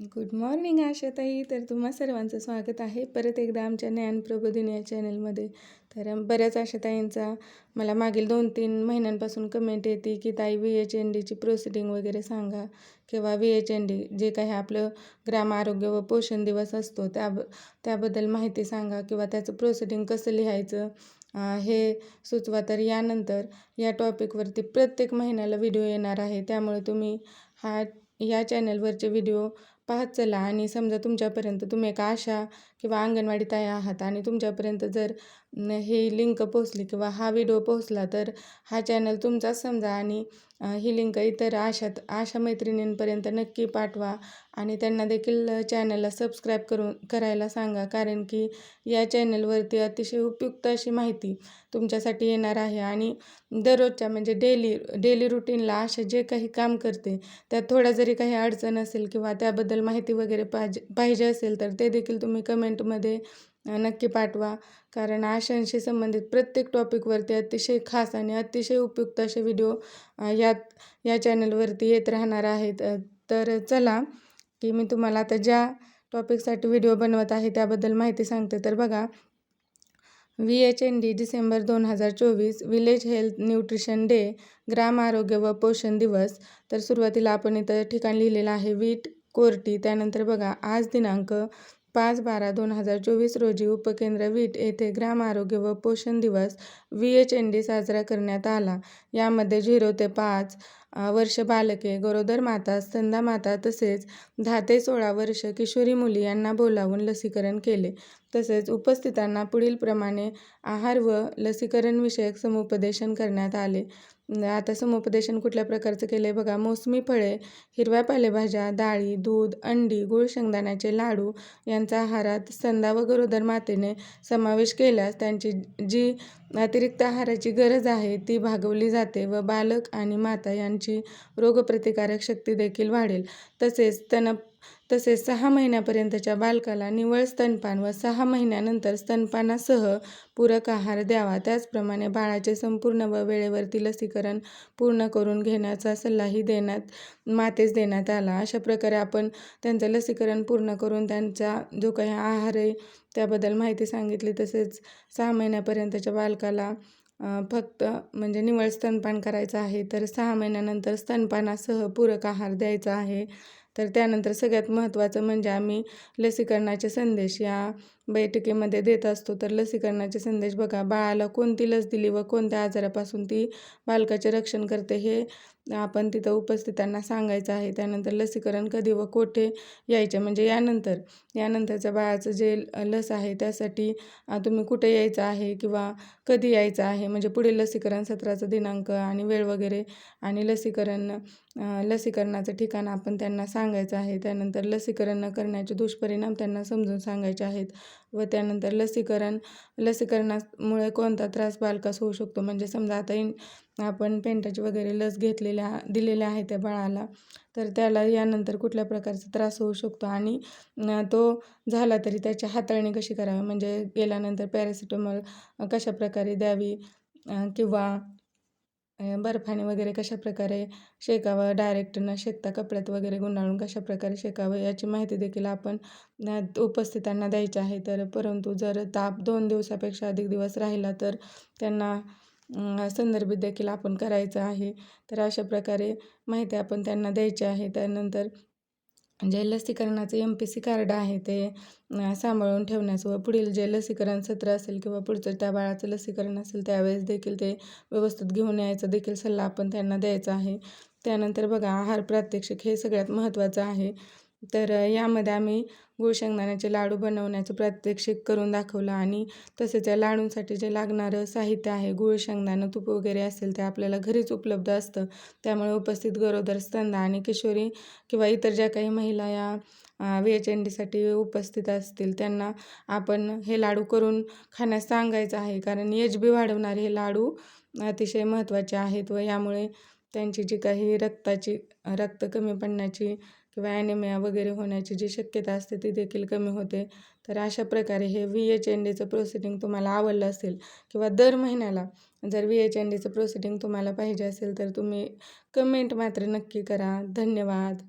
Good morning आशाताई. तर तुम्हा सर्वांचं स्वागत आहे. परत एकदा आमच्या ज्ञान प्रबोधिन या चॅनलमध्ये तर बऱ्याच आशाताईंचा मला मागील दोन तीन महिन्यांपासून कमेंट येते की ताई व्ही एच एन डीची प्रोसिडिंग वगैरे सांगा किंवा V H N D J काही आपलं ग्राम आरोग्य व पोषण दिवस असतो त्या त्याबद्दल माहिती सांगा किंवा त्याचं प्रोसिडिंग कसं लिहायचं हे सुचवा तर यानंतर या टॉपिकवरती प्रत्येक महिन्याला व्हिडिओ येणार आहे. त्यामुळे तुम्ही हा या चॅनलवरचे व्हिडिओ पाहत चला आणि समजा तुमच्यापर्यंत तुम्ही एक आशा किंवा अंगणवाडी ताई आहात आणि तुमच्यापर्यंत जर ही लिंक पोहोचली किंवा हा व्हिडिओ पोहोचला तर हा चॅनल तुमचाच समजा आणि ही लिंक इतर आशात आशा मैत्रिणींपर्यंत नक्की पाठवा आणि त्यांना देखील चॅनलला सबस्क्राईब करून करायला सांगा. कारण की या चॅनलवरती अतिशय उपयुक्त अशी माहिती तुमच्यासाठी येणार आहे. आणि दररोजच्या म्हणजे डेली डेली रुटीनला आशा जे काही काम करते त्यात थोडा जरी काही अडचण असेल किंवा त्याबद्दल माहिती वगैरे पाहिजे पाहिजे असेल तर ते देखील तुम्ही कमेंटमध्ये नक्की पाठवा. कारण आशांशी संबंधित प्रत्येक टॉपिकवरती अतिशय खास आणि अतिशय उपयुक्त असे व्हिडिओ यात या चॅनलवरती येत राहणार आहेत. तर चला की मी तुम्हाला आता ज्या टॉपिकसाठी व्हिडिओ बनवत आहे त्याबद्दल माहिती सांगते. तर बघा V H N D December दोन हजार चोवीस विलेज हेल्थ न्यूट्रिशन डे ग्राम आरोग्य व पोषण दिवस. तर सुरुवातीला आपण इथं ठिकाण लिहिलेलं आहे वीट कोर्टी. त्यानंतर बघा आज दिनांक पाच बारा दोन हजार चोवीस रोजी उपकेंद्र वीट येथे ग्राम आरोग्य व पोषण दिवस व्ही एच एन डी साजरा करण्यात आला. यामध्ये झिरो ते पाच वर्ष बालके गरोदर माता स्तंदा माता तसेच दहा ते सोळा वर्ष किशोरी मुली यांना बोलावून लसीकरण केले. तसेच उपस्थितांना पुढीलप्रमाणे आहार व लसीकरणविषयक समुपदेशन करण्यात आले. आता समुपदेशन कुठल्या प्रकारचं केलं आहे बघा मोसमी फळे हिरव्या पालेभाज्या डाळी दूध अंडी गुळ शेंगदाण्याचे लाडू यांचा आहारात संधा व गरोदर मातेने समावेश केल्यास त्यांची जी अतिरिक्त आहाराची गरज आहे ती भागवली जाते व बालक आणि माता यांची रोगप्रतिकारक शक्ती देखील वाढेल. तसेच स्तन तसेच सहा महिन्यापर्यंतच्या बालकाला निवळ स्तनपान व सहा महिन्यानंतर स्तनपानासह पूरक आहार द्यावा. त्याचप्रमाणे बाळाचे संपूर्ण व वेळेवरती लसीकरण पूर्ण करून घेण्याचा सल्लाही देण्यात मातेस देण्यात आला. अशा प्रकारे आपण त्यांचं लसीकरण पूर्ण करून त्यांचा जो काही आहार आहे त्याबद्दल माहिती सांगितली. तसेच सहा महिन्यापर्यंतच्या बालकाला फक्त म्हणजे निवळ स्तनपान करायचं आहे तर सहा महिन्यानंतर स्तनपानासह पूरक आहार द्यायचा आहे. तर त्यानंतर सगळ्यात महत्त्वाचं म्हणजे आम्ही लसीकरणाचे संदेश या बैठकीमध्ये देत असतो. तर लसीकरणाचे संदेश बघा बाळाला कोणती लस दिली व कोणत्या आजारापासून ती बालकाचे रक्षण करते हे आपण तिथं उपस्थितांना सांगायचं आहे. त्यानंतर लसीकरण कधी व कोठे यायचे म्हणजे यानंतर यानंतरच्या बाळाचं जे लस आहे त्यासाठी तुम्ही कुठे यायचं आहे किंवा कधी यायचं आहे म्हणजे पुढील लसीकरण सत्राचा दिनांक आणि वेळ वगैरे आणि लसीकरण लसीकरणाचं ठिकाण आपण त्यांना सांगायचं आहे. त्यानंतर लसीकरण न करण्याचे दुष्परिणाम त्यांना समजून सांगायचे आहेत व त्यानंतर लसीकरण लसीकरणामुळे कोणता त्रास बालकास होऊ शकतो? म्हणजे समजा आता इन आपण पेंटाची वगैरे लस घेतलेल्या दिलेल्या आहे त्या बाळाला तर त्याला यानंतर कुठल्या प्रकारचा त्रास होऊ शकतो? आणि तो झाला तरी त्याची हाताळणी कशी करावी? म्हणजे गेल्यानंतर पॅरासिटामॉल कशाप्रकारे द्यावी? किंवा बर्फाने वगैरे कशाप्रकारे शेकावं? डायरेक्ट न शेकता कपड्यात वगैरे गुंडाळून कशाप्रकारे शेकावं? याची माहिती देखील आपण उपस्थितांना द्यायची आहे. तर परंतु जर ताप दोन दिवसापेक्षा अधिक दिवस राहिला तर त्यांना संदर्भित देखील आपण करायचं आहे. तर अशा प्रकारे माहिती आपण त्यांना द्यायची आहे. त्यानंतर जे लसीकरणाचं एम पी सी कार्ड आहे ते सांभाळून ठेवण्याचं व पुढील जे लसीकरण सत्र असेल किंवा पुढचं त्या बाळाचं लसीकरण असेल त्यावेळेस देखील ते व्यवस्थित घेऊन यायचा देखील सल्ला आपण त्यांना द्यायचा आहे. त्यानंतर बघा आहार प्रात्यक्षिक हे सगळ्यात महत्त्वाचं आहे. तर यामध्ये आम्ही गुळ शेंगदाण्याचे लाडू बनवण्याचं प्रात्यक्षिक करून दाखवलं आणि तसेच या लाडूंसाठी जे लागणारं साहित्य आहे गुळ शेंगदाणं तूप वगैरे असेल ते आपल्याला घरीच उपलब्ध असतं. त्यामुळे उपस्थित गरोदर स्तंदा आणि किशोरी किंवा इतर ज्या काही महिला या व्ही एच एन डीसाठी उपस्थित असतील त्यांना आपण हे लाडू करून खाण्यास सांगायचं आहे. कारण एच बी वाढवणारे हे लाडू अतिशय महत्त्वाचे आहेत व यामुळे त्यांची जी काही रक्ताची रक्त कमी पडण्याची किंवा ॲनिमिया वगैरे होण्याची जी शक्यता असते ती देखील कमी होते. तर अशा प्रकारे हे व्ही एच एन डीचं प्रोसिडिंग तुम्हाला आवडलं असेल किंवा दर महिन्याला जर व्ही एच एन डीचं प्रोसिडिंग तुम्हाला पाहिजे असेल तर तुम्ही कमेंट मात्र नक्की करा. धन्यवाद.